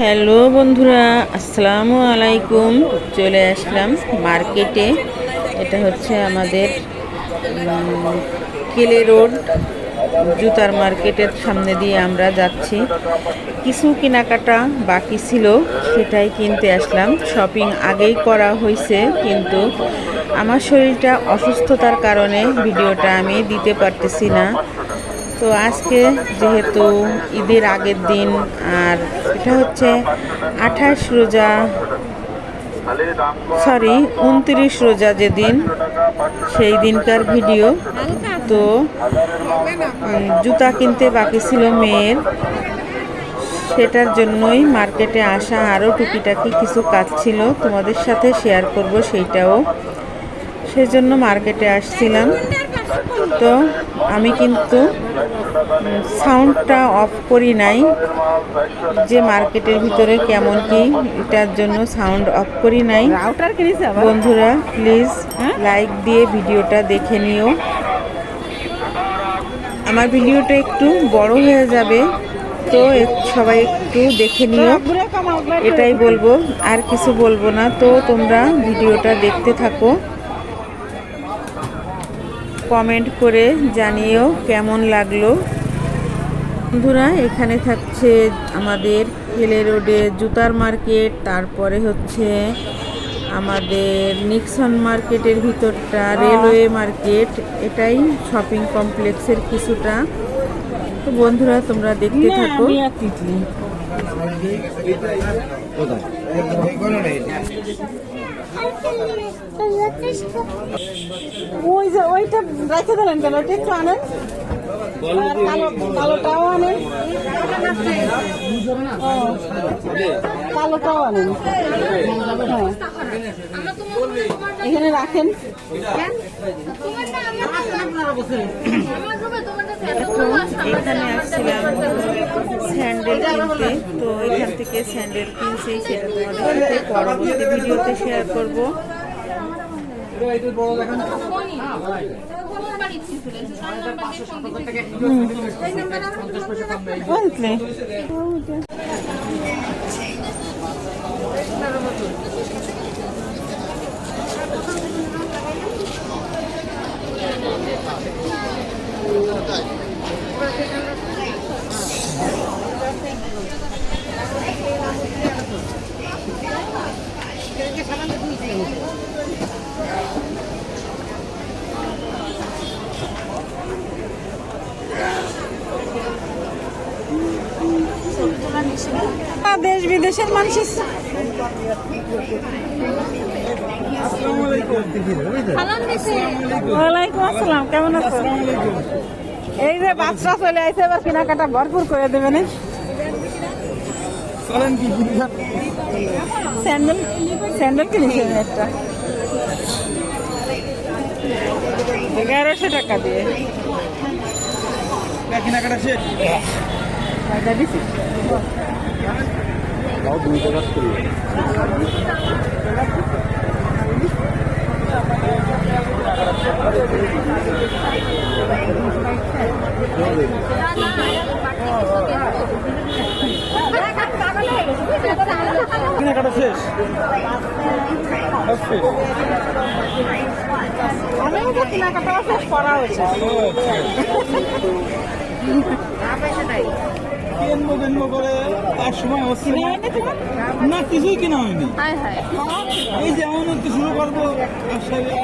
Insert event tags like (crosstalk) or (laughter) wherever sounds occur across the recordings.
Hello বন্ধুরা, আসসালামু আলাইকুম। চলে আসলাম মার্কেটে। এটা হচ্ছে আমাদের কেলে রোড, জুতার মার্কেটের সামনে দিয়ে আমরা যাচ্ছি। কিছু কেনাকাটা বাকি ছিল, সেটাই কিনতে আসলাম। শপিং আগেই করা হয়েছে, কিন্তু আমার শরীরটা অসুস্থতার কারণে ভিডিওটা আমি দিতে পারতেছি না। তো আজকে যেহেতু ঈদের আগের দিন, আর এটা হচ্ছে আঠাশ রোজা সরি উনত্রিশ রোজা যেদিন, সেই দিনকার ভিডিও। তো জুতা কিনতে বাকি ছিল মেয়ের। সেটার জন্যই মার্কেটে আসা আরও টুকিটাকি কিছু কাজ ছিল। তোমাদের সাথে শেয়ার করব সেইটাও। সেজন্য মার্কেটে আসছিলাম। তো আমি কিন্তু সাউন্ডটা অফ করি নাই যে মার্কেটের ভিতরে কেমন কি এটার জন্য সাউন্ড অফ করি নাই। বন্ধুরা প্লিজ লাইক দিয়ে ভিডিওটা দেখে নিও। আমার ভিডিওটা একটু বড় হয়ে যাবে তো সবাই একটু দেখে নিও। এটাই বলব আর কিছু বলব না। তো তোমরা ভিডিওটা দেখতে থাকো। কমেন্ট করে জানিও কেমন লাগল। বন্ধুরা এখানে থাকছে আমাদের কেলে রোডে জুতার মার্কেট তারপরে হচ্ছে আমাদের নিক্সন মার্কেটের ভিতরটা রেলওয়ে মার্কেট এটাই শপিং কমপ্লেক্সের কিছুটা। তো বন্ধুরা তোমরা দেখতে থাকো। ওই যে ওইটা রেখে দিলেন কেন? ওইটা একটু আনেন। কালো কালোটাও আনেন। ও, কালোটাও আনেন। হ্যাঁ। এখানে রাখেন। এখানে আসছিলাম। স্যান্ডেল কিনতে তো এখান থেকে স্যান্ডেল কিনছি সেটা তোমাদের সাথে পরবর্তী ভিডিওতে শেয়ার করব। বুঝলে দেশ বিদেশের মানুষ ওয়ালাইকুম আসসালাম কেমন আছো? এই যে বাচ্চা চলে আইছে এবার কেনাকাটা ভরপুর করে দেবেন স্যান্ডেল স্যান্ডেল কিনেছেন একটা। এগারোশো টাকা দিয়ে। কেনাকাটা শেষ? কয়টা দিছি কেনাকাটা শেষ? সব শেষ অনেক কেনাকাটা শেষ করা হয়েছে কিনবো কিনবো করে তার সময় হচ্ছে না। কিছুই কিনা হয়নি। এই যেমন একটু শুরু করব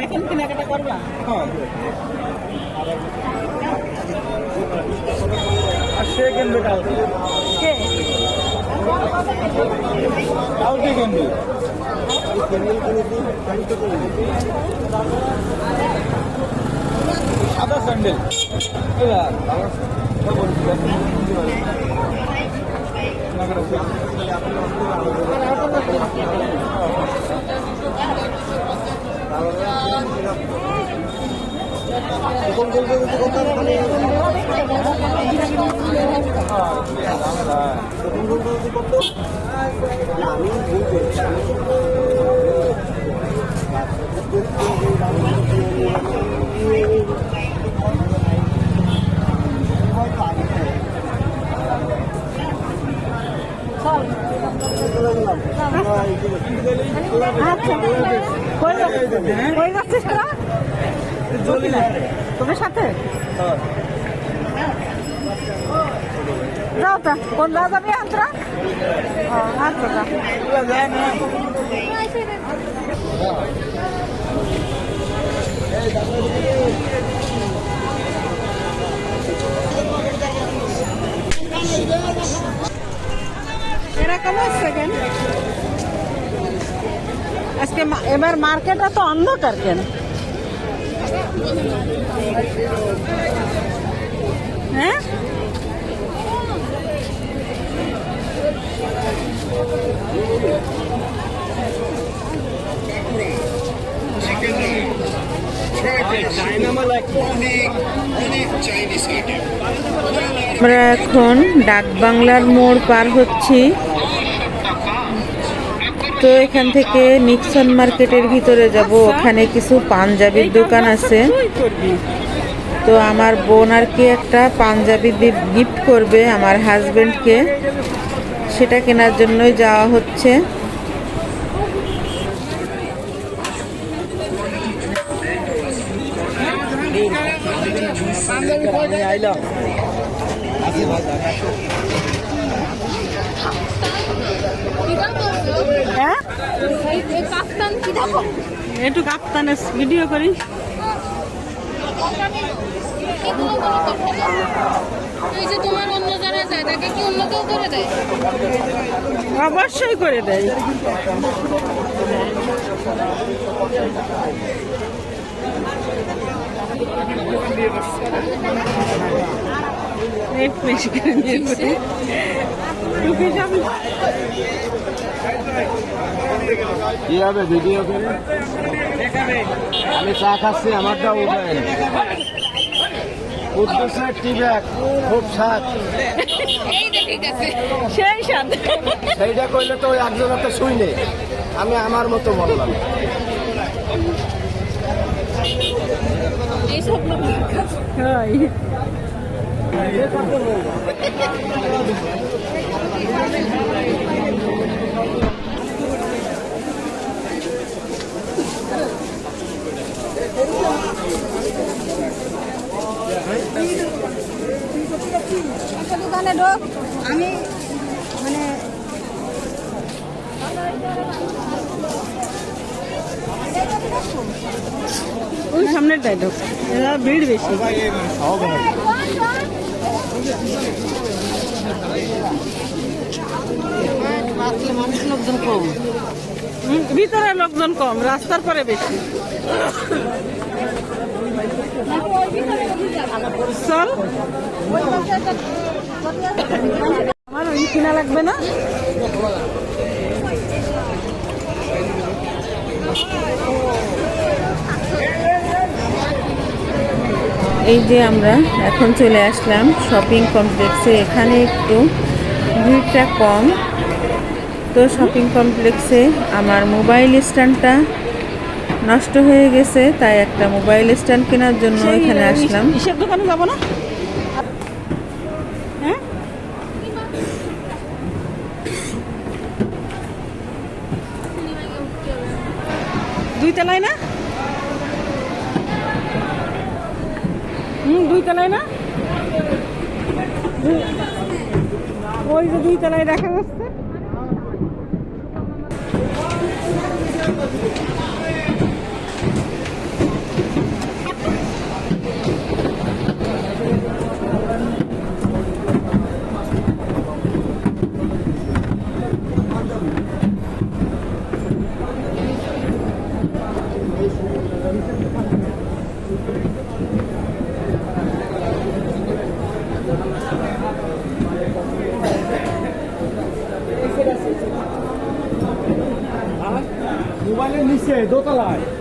এখন কেনাকাটা করবা? হ্যাঁ। আর সে কিনবে কালকে? কালকে কিনবে সাদা স্যান্ডেল। এবার তোদের সাথে? যাও তা, কোন যাওয়া যাবি আন্তরা হচ্ছে আজকে এবার মার্কেটটা তো অন্ধকার কেন? হ্যাঁ? আমরা এখন ডাক বাংলার মোড় পার হচ্ছি। তো এখান থেকে নিক্সন মার্কেটের ভিতরে যাব। ওখানে কিছু পাঞ্জাবির দোকান আছে। তো আমার বোন আর কি একটা পাঞ্জাবি গিফট করবে আমার হাজবেন্ডকে সেটা কেনার জন্যই যাওয়া হচ্ছে। হ্যাঁ কাপ্তান কি দেখো একটু কাপ্তানের ভিডিও করি অবশ্যই করে দেয়। ঢুকে যাবি। কি হবে ভিডিও করে? আমি চা খাচ্ছি আমারটা উঠেন কুদ্দুসের টি ব্যাগ খুব স্বাদ সেইটা করলে তো ওই একজনের তো শুই নেই। আমি আমার মতো বললাম। এইসব (laughs) লোক হয় দোকানে ঢোক আমি মানে ওই সামনের ডাইলগ এরা ভিড় বেশি। ভিতরে লোকজন কম, রাস্তার পরে বেশি। চল। আমার ওই কিনা লাগবে না? এই যে আমরা এখন চলে আসলাম শপিং কমপ্লেক্সে এখানে একটু ভিড়টা কম। তো শপিং কমপ্লেক্সে আমার মোবাইল স্ট্যান্ডটা নষ্ট হয়ে গেছে তাই একটা মোবাইল স্ট্যান্ড কেনার জন্য এখানে আসলাম। দোকানে যাব না? হ্যাঁ? দুই তলায় না হুম দুই তলায় না? ওই যে দুই তলায় দেখা যাচ্ছে। aí, do outro lado.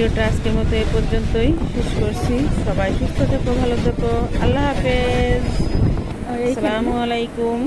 ভিডিওটা আজকের মতো এ পর্যন্তই। শেষ করছি। সবাই সুস্থ থেকো ভালো থেকো। আল্লাহ হাফেজ। আসসালামু আলাইকুম।